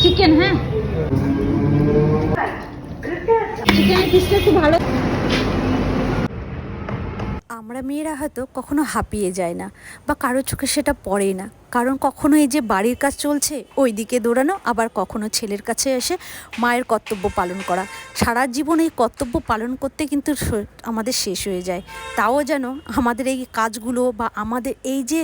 Chicken হ্যাঁ? ভালো। আমরা মেয়েরা হয়তো কখনো হাঁপিয়ে যায় না বা কারও চোখে সেটা পড়ে না। কারণ কখনো এই যে বাড়ির কাজ চলছে ওই দিকে দৌড়ানো, আবার কখনো ছেলের কাছে এসে মায়ের কর্তব্য পালন করা। সারা জীবন এই কর্তব্য পালন করতে কিন্তু আমাদের শেষ হয়ে যায়। তাও যেন আমাদের এই কাজগুলো বা আমাদের এই যে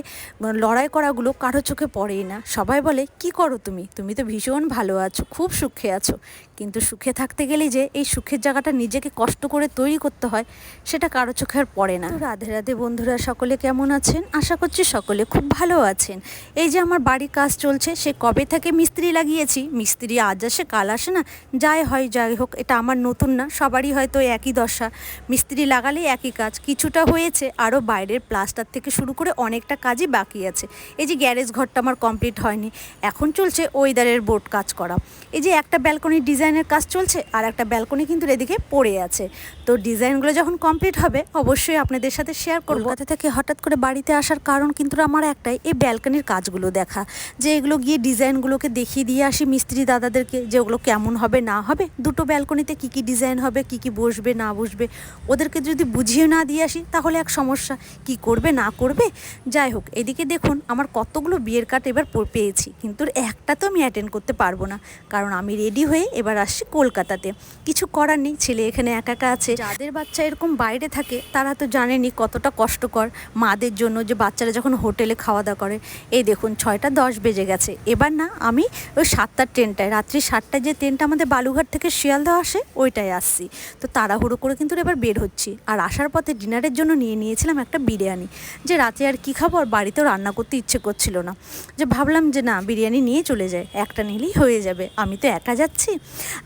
লড়াই করাগুলো কারও চোখে পড়েই না। সবাই বলে, কি করো তুমি? তুমি তো ভীষণ ভালো আছো, খুব সুখে আছো। কিন্তু সুখে থাকতে গেলে যে এই সুখের জায়গাটা নিজেকে কষ্ট করে তৈরি করতে হয়, সেটা কারও চোখে আর পড়ে না। রাধে রাধে বন্ধুরা, সকলে কেমন আছেন? আশা করছি সকলে খুব ভালো আছেন। এই যে আমার বাড়ির কাজ চলছে, সে কবে থেকে মিস্ত্রি লাগিয়েছি? মিস্ত্রি আজ আসে, কাল আসে না, যাই হয়, যাই হোক, এটা আমার নতুন না, সবারই হয়তো একই দশা। মিস্ত্রি লাগালে একই কাজ, কিছুটা হয়েছে আরও বাইরের প্লাস্টার থেকে শুরু করে অনেকটা কাজই বাকি আছে। এই যে গ্যারেজ ঘরটা আমার কমপ্লিট হয়নি, এখন চলছে ওয়েদারের বোর্ড কাজ করা। এই যে একটা ব্যালকনির ডিজাইনের কাজ চলছে, আর একটা ব্যালকনি কিন্তু এদিকে পড়ে আছে। তো ডিজাইনগুলো যখন কমপ্লিট হবে, অবশ্যই আপনাদের সাথে শেয়ার করব। কলকাতা থেকে হঠাৎ করে বাড়িতে আসার কারণ কিন্তু আমার একটাই, এই ব্যালকনির কাজগুলো দেখা। যে এগুলো গিয়ে ডিজাইনগুলোকে দেখিয়ে দিয়ে আসি মিস্ত্রি দাদাদেরকে যে ওগুলো কেমন হবে, না হবে, দুটো ব্যালকনিতে কী কী ডিজাইন হবে, কী কী বসবে, না বসবে, ওদেরকে যদি বুঝিয়ে না দিয়ে আসি তাহলে এক সমস্যা, কি করবে, না করবে? যাই হোক, এদিকে দেখুন আমার কতগুলো বিয়ের কার্ড এবার পেয়েছি, কিন্তু একটা তো আমি অ্যাটেন্ড করতে পারব না, কারণ আমি রেডি হয়ে এবার আসছি কলকাতাতে। কিছু করার নেই, ছেলে এখানে একা একা আছে। যাদের বাচ্চা এরকম বাইরে থাকে, তারা তো জানেনি কতটা কষ্টকর। মাদের জন্য যে বাচ্চারা যখন হোটেলে খাওয়া দাওয়া করে এই দেখুন, ছয়টা দশ বেজে গেছে। এবার না, আমি ওই সাতটার ট্রেনটায়, রাত্রি সাতটায় যে ট্রেনটা আমাদের বালুঘাট থেকে শিয়ালদা আসে, ওইটায় আসছি। তো তাড়াহুড়ো করে কিন্তু এবার বের হচ্ছি। আর আসার পথে ডিনারের জন্য নিয়ে নিয়েছিলাম একটা বিরিয়ানি। যে রাতে আর কী খাব, আর বাড়িতেও রান্না করতে ইচ্ছে করছিল না। যে ভাবলাম যে না, বিরিয়ানি নিয়ে চলে যায় একটা নিলেই হয়ে যাবে। আমি তো একা যাচ্ছি।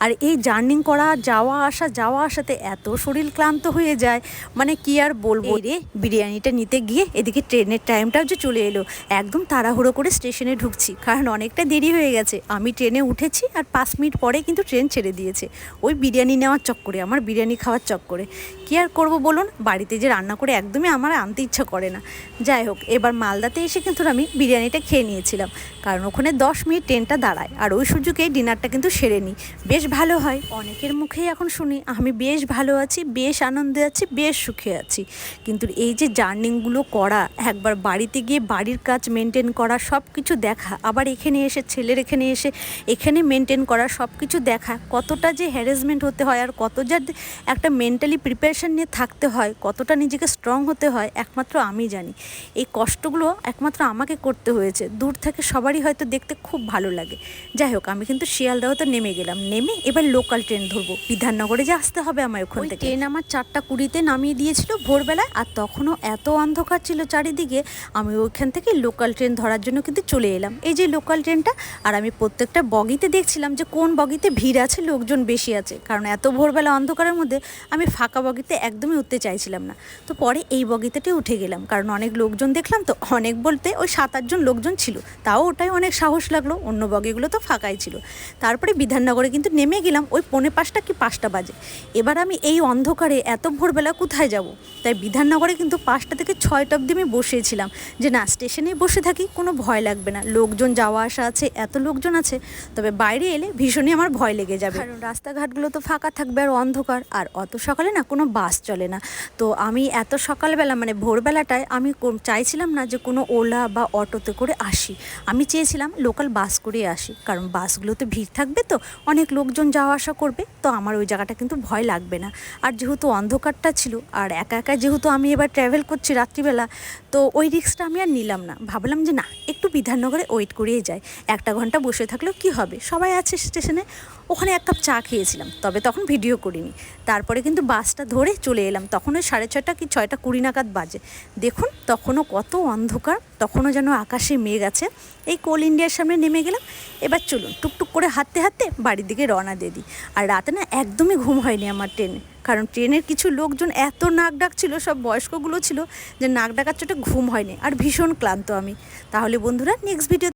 আর এই জার্নিং করা, যাওয়া আসা, যাওয়া আসাতে এত শরীর ক্লান্ত হয়ে যায়। মানে কি আর বলব? রে, বিরিয়ানিটা নিতে গিয়ে এদিকে ট্রেনের টাইমটাও যে চলে এলো। একদম তাড়াহুড়ো করে স্টেশনে ঢুকছি, কারণ অনেকটা দেরি হয়ে গেছে। আমি ট্রেনে উঠেছি আর পাঁচ মিনিট পরে কিন্তু ট্রেন ছেড়ে দিয়েছে। ওই বিরিয়ানি নেওয়ার চক্করে, আমার বিরিয়ানি খাওয়ার চক্করে। কী আর করব বলুন? বাড়িতে যে রান্না করে একদমই আমার আনতে ইচ্ছা করে না। যাই হোক, এবার মালদাতে এসে কিন্তু আমি বিরিয়ানিটা খেয়ে নিয়েছিলাম, কারণ ওখানে দশ মিনিট ট্রেনটা দাঁড়ায়, আর ওই সুযোগে ডিনারটা কিন্তু সেরে নিই বেশ ভালো হয়, অনেকের মুখেই এখন শুনি, আমি বেশ ভালো আছি, বেশ আনন্দে আছি, বেশ সুখে আছি। কিন্তু এই যে জার্নিংগুলো করা, একবার বাড়িতে গিয়ে বাড়ির কাজ মেনটেন করা সব কিছু দেখা। আবার এখানে এসে ছেলের এখানে এসে এখানে মেনটেন করা সব কিছু দেখা। কতটা যে হ্যারাসমেন্ট হতে হয় আর কত যা একটা মেন্টালি প্রিপারেশন নিয়ে থাকতে হয় কতটা নিজেকে স্ট্রং হতে হয় একমাত্র আমি জানি। এই কষ্টগুলো একমাত্র আমাকে করতে হয়েছে। দূর থেকে সবারই হয়তো দেখতে খুব ভালো লাগে। যাই হোক আমি কিন্তু শিয়ালদাহতে নেমে গেলাম। নেমে এবার লোকাল ট্রেন ধরবো। বিধাননগরে যে আসতে হবে আমার ওখান থেকে। ট্রেন আমার চারটা কুড়িতে নামিয়ে দিয়েছিল ভোরবেলায়। আর তখনও এত অন্ধকার ছিল চারিদিকে আমি ওইখান থেকে লোকাল ট্রেন ধরার জন্য কিন্তু চলে এলাম। এই যে লোকাল ট্রেনটা আর আমি প্রত্যেকটা বগিতে দেখছিলাম যে কোন বগিতে ভিড় আছে, লোকজন বেশি আছে। কারণ এত ভোরবেলা অন্ধকারের মধ্যে আমি ফাঁকা বগিতে একদমই উঠতে চাইছিলাম না। তো পরে এই বগিতেটে উঠে গেলাম। কারণ অনেক লোকজন দেখলাম তো, অনেক বলতে ওই সাত আটজন লোকজন ছিল। তাও ওটাই অনেক সাহস লাগল, অন্য বগিগুলো তো ফাঁকাই ছিল। তারপরে বিধাননগরে কিন্তু নেমে গেলাম, ওই পৌনে পাঁচটা কি পাঁচটা বাজে। এবার আমি এই অন্ধকারে এত ভোরবেলা কোথায় যাব? তাই বিধাননগরে কিন্তু পাঁচটা থেকে ছয়টা অবধি আমি বসেছিলাম। যে না স্টেশনে বসে থাকি কোনো ভয় লাগবে না। লোকজন যাওয়া আসা আছে, এত লোকজন আছে, তবে বাইরে এলে ভীষণই আমার ভয় লেগে যাবে। কারণ রাস্তাঘাটগুলো তো ফাঁকা থাকবে আর অন্ধকার, আর অত সকালে না কোনো বাস চলে না। তো আমি এত সকালবেলা মানে ভোরবেলাটায় আমি চাইছিলাম না যে কোনো ওলা বা অটোতে করে আসি। আমি চেয়েছিলাম লোকাল বাস করে আসি, কারণ বাসগুলোতে ভিড় থাকবে তো, অনেক লোকজন যাওয়া আসা করবে, তো আমার ওই জায়গাটা কিন্তু ভয় লাগবে না। আর যেহেতু অন্ধকারটা ছিল, আর একা একা যেহেতু আমি এবার ট্রাভেল করছি রাত্রিবেলা, তো ওই রিক্সটা আমি আর নিলাম না। ভাবলাম যে না, একটু বিধাননগরে ওয়েট করিয়ে যায়। একটা ঘণ্টা বসে থাকলেও কি হবে? সবাই আছে স্টেশনে ওখানে এক কাপ চা খেয়েছিলাম, তবে তখন ভিডিও করিনি। তারপরে কিন্তু বাসটা ধরে চলে এলাম। তখন ওই সাড়ে ছয়টা কি ছয়টা কুড়ি নাগাদ বাজে। দেখুন, তখনও কত অন্ধকার, তখনও যেন আকাশে মেঘ আছে। এই কোল ইন্ডিয়ার সামনে নেমে গেলাম। এবার চলুন, টুকটুক করে হাঁটতে হাঁটতে বাড়ির দিকে রওনা দিয়ে দিই। আর রাতে না একদমই ঘুম হয়নি আমার ট্রেনে কারণ ট্রেনের কিছু লোকজন এত নাক ডাকছিল, সব বয়স্কগুলো ছিল, যে নাক ডাকার চোটে ঘুম হয়নি। আর ভীষণ ক্লান্ত আমি। তাহলে বন্ধুরা নেক্সট ভিডিও